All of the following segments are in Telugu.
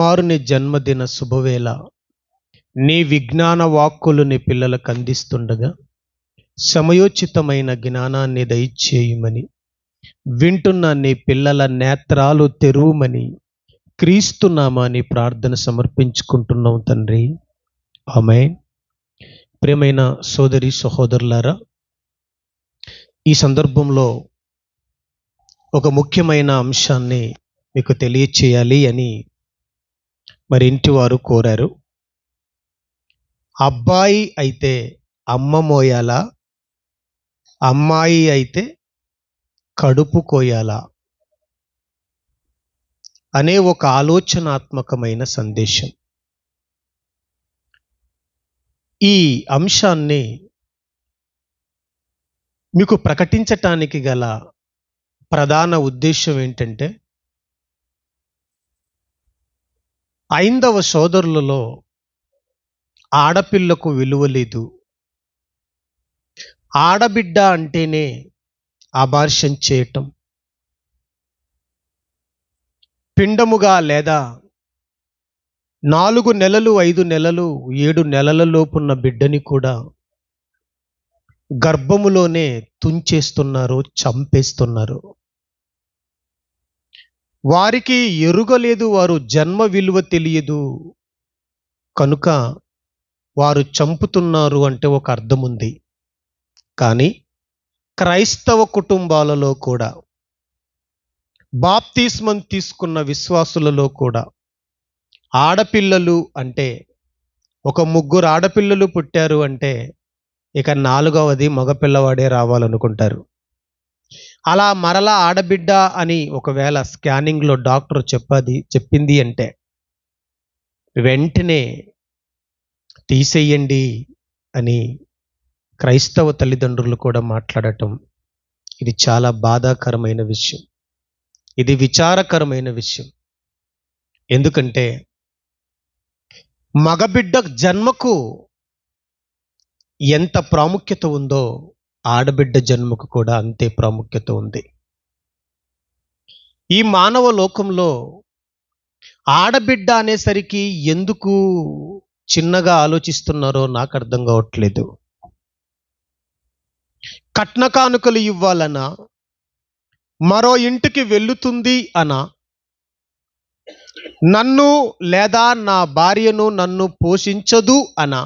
కుమారుని జన్మదిన శుభవేళ నీ విజ్ఞాన వాక్కులు నీ పిల్లలకు అందిస్తుండగా సమయోచితమైన జ్ఞానాన్ని దయచేయమని వింటున్న నీ పిల్లల నేత్రాలు తెరువుమని క్రీస్తునామాని ప్రార్థన సమర్పించుకుంటున్నాం తండ్రి. ఆమె ప్రియమైన సోదరి సహోదరులారా ఈ సందర్భంలో ఒక ముఖ్యమైన అంశాన్ని మీకు తెలియచేయాలి అని మరి ఇంటి వారు కోరారు. అబ్బాయి అయితే అమ్మ మోయాలా? అమ్మాయి అయితే కడుపు కోయాలా? అనే ఒక ఆలోచనాత్మకమైన సందేశం. ఈ అంశాన్ని మీకు ప్రకటించటానికి గల ప్రధాన ఉద్దేశం ఏంటంటే ఐందవ సోదరులలో ఆడపిల్లకు విలువ లేదు. ఆడబిడ్డ అంటేనే అబార్షన్ చేయటం. పిండముగా లేదా నాలుగు నెలలు ఐదు నెలలు ఏడు నెలలలోపున్న బిడ్డని కూడా గర్భములోనే తుంచేస్తున్నారు చంపేస్తున్నారు. వారికి ఎరుగలేదు వారు జన్మ విలువ తెలియదు. కనుక వారు చంపుతున్నారు అంటే ఒక అర్థం ఉంది కానీ క్రైస్తవ కుటుంబాలలో కూడా బాప్తిస్మం తీసుకున్న విశ్వాసులలో కూడా ఆడపిల్లలు అంటే ఒక ముగ్గురు ఆడపిల్లలు పుట్టారు అంటే ఇక నాలుగవది మగపిల్లవాడే రావాలనుకుంటారు. అలా మరలా ఆడబిడ్డ అని ఒకవేళ స్కానింగ్లో డాక్టర్ చెప్పది చెప్పింది అంటే వెంటనే తీసేయండి అని క్రైస్తవ తల్లిదండ్రులు కూడా మాట్లాడటం ఇది చాలా బాధాకరమైన విషయం. ఇది విచారకరమైన విషయం. ఎందుకంటే మగబిడ్డ జన్మకు ఎంత ప్రాముఖ్యత ఉందో ఆడబిడ్డ జన్మకు కూడా అంతే ప్రాముఖ్యత ఉంది. ఈ మానవ లోకంలో ఆడబిడ్డ అనేసరికి ఎందుకు చిన్నగా ఆలోచిస్తున్నారో నాకు అర్థం కావట్లేదు. కట్న కానుకలు ఇవ్వాలనా మరో ఇంటికి వెళ్ళుతుంది అనా నన్ను లేదా నా భార్యను నన్ను పోషించదు అనా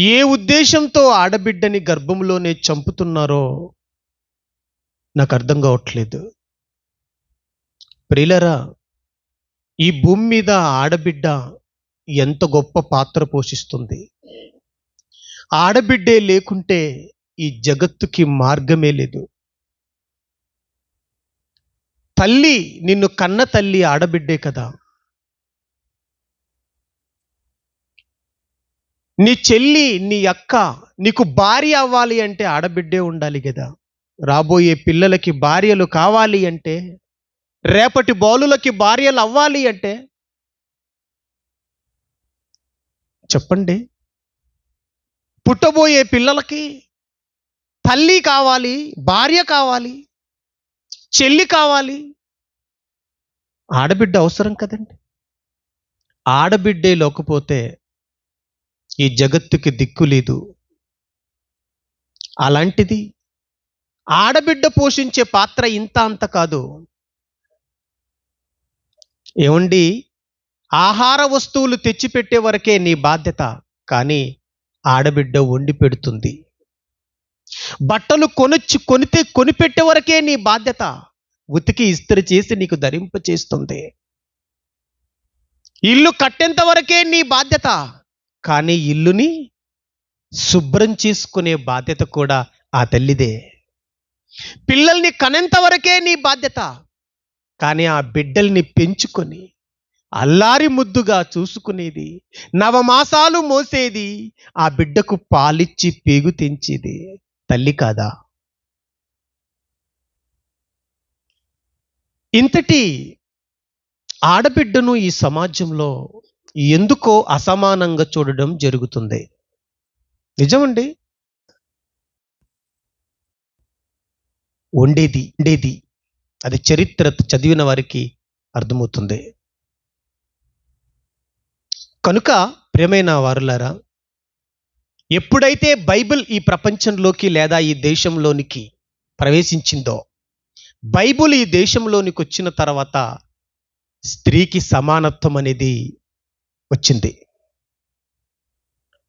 ఏ ఉద్దేశంతో ఆడబిడ్డని గర్భంలోనే చంపుతున్నారో నాకు అర్థం కావట్లేదు. ప్రిలరా ఈ భూమి మీద ఆడబిడ్డ ఎంత గొప్ప పాత్ర పోషిస్తుంది? ఆడబిడ్డే లేకుంటే ఈ జగత్తుకి మార్గమే లేదు. తల్లి నిన్ను కన్న తల్లి ఆడబిడ్డే కదా. నీ చెల్లి నీ అక్క నీకు భార్య అవ్వాలి అంటే ఆడబిడ్డే ఉండాలి కదా రాబోయే పిల్లలకి భార్యలు కావాలి అంటే రేపటి బాలులకి భార్యలు అవ్వాలి అంటే చెప్పండి. పుట్టబోయే పిల్లలకి తల్లి కావాలి భార్య కావాలి చెల్లి కావాలి. ఆడబిడ్డ అవసరం కదండి. ఆడబిడ్డే లేకపోతే ఈ జగత్తుకి దిక్కు లేదు. అలాంటిది ఆడబిడ్డ పోషించే పాత్ర ఇంత అంత కాదు. ఏమండి? ఆహార వస్తువులు తెచ్చిపెట్టే వరకే నీ బాధ్యత కానీ ఆడబిడ్డ వండి పెడుతుంది. బట్టలు కొనొచ్చి కొనితే కొనిపెట్టే వరకే నీ బాధ్యత ఉతికి ఇస్త్రి చేసి నీకు ధరింప చేస్తుంది ఇల్లు కట్టేంత వరకే నీ బాధ్యత కానీ ఇల్లుని శుభ్రం చేసుకునే బాధ్యత కూడా ఆ తల్లిదే. పిల్లల్ని కనెంతవరకే నీ బాధ్యత. కానీ ఆ బిడ్డల్ని పెంచుకొని అల్లారి ముద్దుగా చూసుకునేది నవమాసాలు మోసేది ఆ బిడ్డకు పాలిచ్చి పేగు తెంచేది తల్లి కాదా? ఇంతటి ఆడబిడ్డను ఈ సమాజంలో ఎందుకో అసమానంగా చూడడం జరుగుతుంది. నిజమండి? ఉండేది ఉండేది. అది చరిత్ర చదివిన వారికి అర్థమవుతుంది. కనుక ప్రియమైన వారులారా ఎప్పుడైతే బైబిల్ ఈ ప్రపంచంలోకి లేదా ఈ దేశంలోనికి ప్రవేశించిందో బైబిల్ ఈ దేశంలోనికి వచ్చిన తర్వాత స్త్రీకి సమానత్వం అనేది వచ్చింది.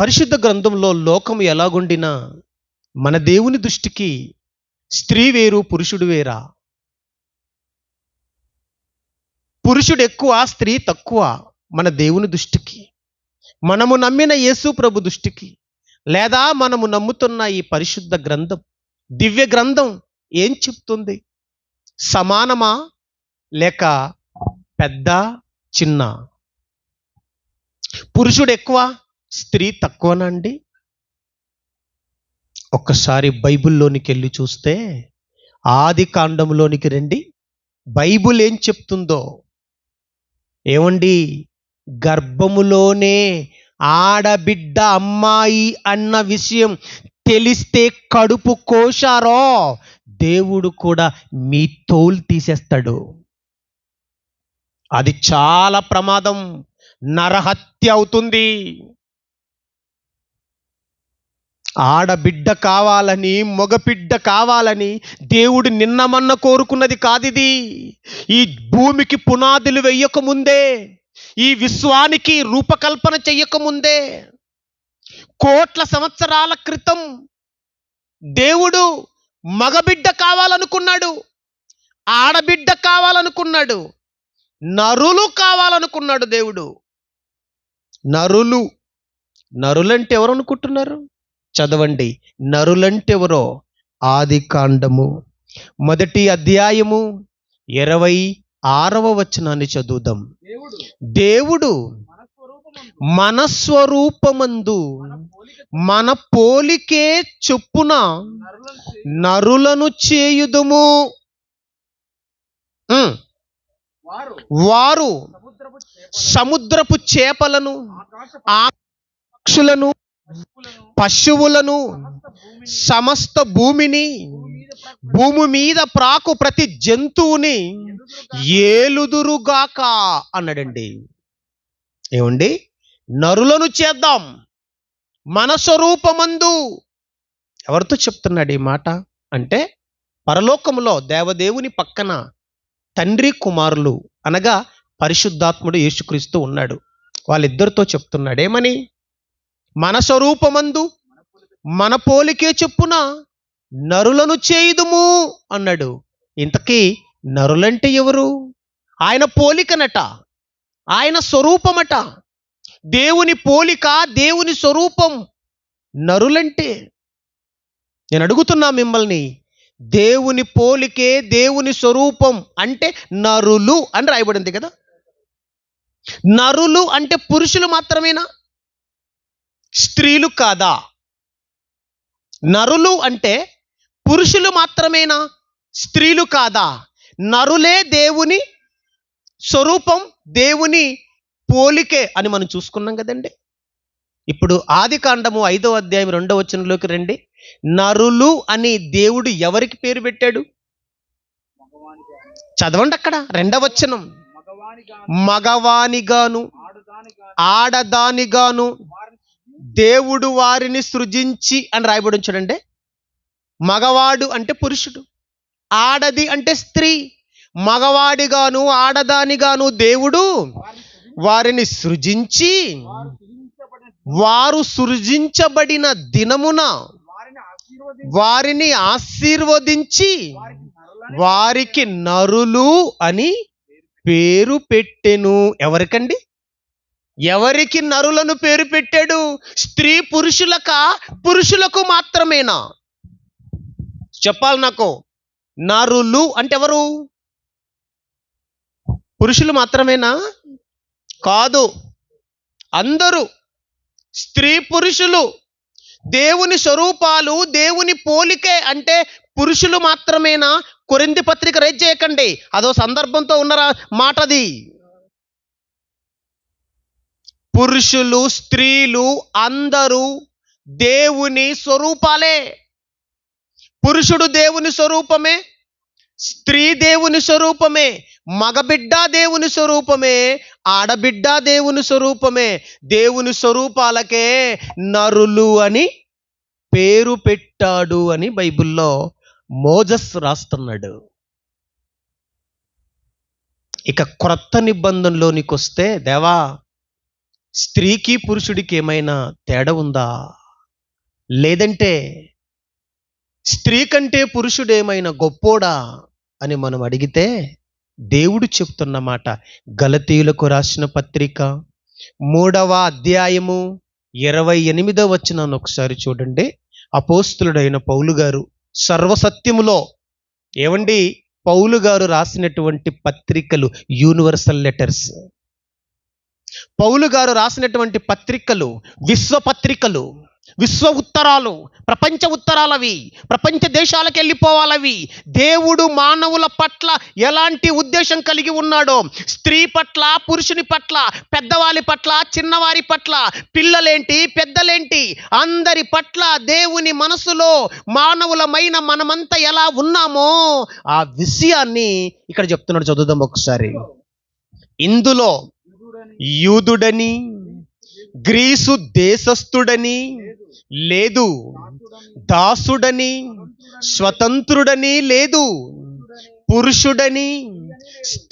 పరిశుద్ధ గ్రంథంలో లోకం ఎలాగుండినా మన దేవుని దృష్టికి స్త్రీ వేరు పురుషుడు వేరా? పురుషుడు ఎక్కువ స్త్రీ తక్కువ మన దేవుని దృష్టికి. మనము నమ్మిన యేసు ప్రభు దృష్టికి లేదా మనము నమ్ముతున్న ఈ పరిశుద్ధ గ్రంథం దివ్య గ్రంథం ఏం చెప్తుంది? సమానమా లేక పెద్ద చిన్న? పురుషుడు ఎక్కువ స్త్రీ తక్కువనండి. ఒక్కసారి బైబిల్లోనికి వెళ్ళి చూస్తే ఆది కాండంలోనికి రండి. బైబిల్ ఏం చెప్తుందో? ఏమండి? గర్భములోనే ఆడబిడ్డ అమ్మాయి అన్న విషయం తెలిస్తే కడుపు కోశారో? దేవుడు కూడా మీ తోలు తీసేస్తాడు. అది చాలా ప్రమాదం. నరహత్య అవుతుంది. ఆడబిడ్డ కావాలని మగబిడ్డ కావాలని దేవుడు నిన్నమన్న కోరుకున్నది కాదిది. ఈ భూమికి పునాదులు వెయ్యకముందే ఈ విశ్వానికి రూపకల్పన చెయ్యకముందే కోట్ల సంవత్సరాల క్రితం దేవుడు మగబిడ్డ కావాలనుకున్నాడు ఆడబిడ్డ కావాలనుకున్నాడు నరులు కావాలనుకున్నాడు దేవుడు. నరులు. నరులంటే ఎవరు అనుకుంటున్నారు? చదవండి. నరులంటే ఎవరో? ఆది కాండము. మొదటి అధ్యాయము ఇరవై ఆరవ వచనాన్ని చదువుదాం. దేవుడు. దేవుడు మన పోలిక చొప్పున నరులను చేయుదుము. వారు సముద్రపు చేపలను పక్షులను పశువులను సమస్త భూమిని భూమి మీద ప్రాకు ప్రతి జంతువుని ఏలుదురుగాక అన్నాడండి. ఏమండి? నరులను చేద్దాం. మన స్వరూపమందు ఎవరితో చెప్తున్నాడు ఈ మాట? అంటే పరలోకములో దేవదేవుని పక్కన తండ్రి కుమారులు అనగా పరిశుద్ధాత్ముడు యేసుక్రీస్తు ఉన్నాడు. వాళ్ళిద్దరితో చెప్తున్నాడు ఏమని? మన స్వరూపమందు మన పోలికే చెప్పున నరులను చేయుదుము అన్నాడు. ఇంతకీ నరులంటే ఎవరు? ఆయన పోలికనట ఆయన స్వరూపమట. దేవుని పోలిక దేవుని స్వరూపం నరులంటే. నేను అడుగుతున్నా మిమ్మల్ని దేవుని పోలికే దేవుని స్వరూపం అంటే నరులు అని రాయబడింది కదా? నరులు అంటే పురుషులు మాత్రమేనా? స్త్రీలు కాదా? నరులు అంటే పురుషులు మాత్రమేనా? స్త్రీలు కాదా? నరులే దేవుని స్వరూపం దేవుని పోలికే అని మనం చూసుకున్నాం కదండి. ఇప్పుడు ఆది కాండము ఐదో అధ్యాయం రెండో వచనంలోకి రండి. నరులు అని దేవుడు ఎవరికి పేరు పెట్టాడు? చదవండి అక్కడ రెండవ వచనం. మగవానిగాను ఆడుదానిగా ఆడదానిగాను దేవుడు వారిని సృజించి అని రాయబడి చూడండి. మగవాడు అంటే పురుషుడు ఆడది అంటే స్త్రీ మగవాడిగాను ఆడదానిగాను దేవుడు వారిని సృజించి వారు సృజించబడిన దినమున వారిని ఆశీర్వదించి వారికి నరులు అని పేరు పెట్టెను ఎవరికండి? ఎవరికి నరులను పేరు పెట్టాడు? స్త్రీ పురుషులక? పురుషులకు మాత్రమేనా? చెప్పాలి నాకు. నరులు అంటే ఎవరు? పురుషులు మాత్రమేనా? కాదు. అందరూ స్త్రీ పురుషులు. దేవుని స్వరూపాలు దేవుని పోలికే అంటే పురుషులు మాత్రమేనా? కొరింది పత్రిక రేజ్ చేయకండి. అదో సందర్భంతో ఉన్నరా మాటది. పురుషులు స్త్రీలు అందరూ దేవుని స్వరూపాలే. పురుషుడు దేవుని స్వరూపమే స్త్రీ దేవుని స్వరూపమే మగబిడ్డ దేవుని స్వరూపమే ఆడబిడ్డ దేవుని స్వరూపమే. దేవుని స్వరూపాలకే నరులు అని పేరు పెట్టాడు అని బైబిల్లో మోజస్ రాస్తున్నాడు. ఇక క్రొత్త నిబంధనలోనికి వస్తే దేవా స్త్రీకి పురుషుడికి ఏమైనా తేడా ఉందా? లేదంటే స్త్రీ కంటే పురుషుడు ఏమైనా గొప్పోడా అని మనం అడిగితే దేవుడు చెప్తున్న మాట గలతీయులకు రాసిన పత్రిక మూడవ అధ్యాయము ఇరవై ఎనిమిదవ వచ్చినాను ఒకసారి చూడండి. అపోస్తులుడైన పౌలు గారు సర్వసత్యములో ఏమండి పౌలు గారు రాసినటువంటి పత్రికలు యూనివర్సల్ లెటర్స్ పౌలు గారు రాసినటువంటి పత్రికలు విశ్వ పత్రికలు విశ్వ ఉత్తరాలు ప్రపంచ ఉత్తరాలవి ప్రపంచ దేశాలకు వెళ్ళిపోవాలవి. దేవుడు మానవుల పట్ల ఎలాంటి ఉద్దేశం కలిగి ఉన్నాడో స్త్రీ పట్ల పురుషుని పట్ల పెద్దవారి పట్ల చిన్నవారి పట్ల పిల్లలేంటి పెద్దలేంటి అందరి పట్ల దేవుని మనసులో మానవులమైన మనమంతా ఎలా ఉన్నామో ఆ విషయాన్ని ఇక్కడ చెప్తున్నాడు చదువుదాం ఒకసారి. ఇందులో యూదుడని యూదుడని గ్రీసు దేశస్థుడని లేదు. దాసుడని స్వతంత్రుడని లేదు. పురుషుడని స్త్రీ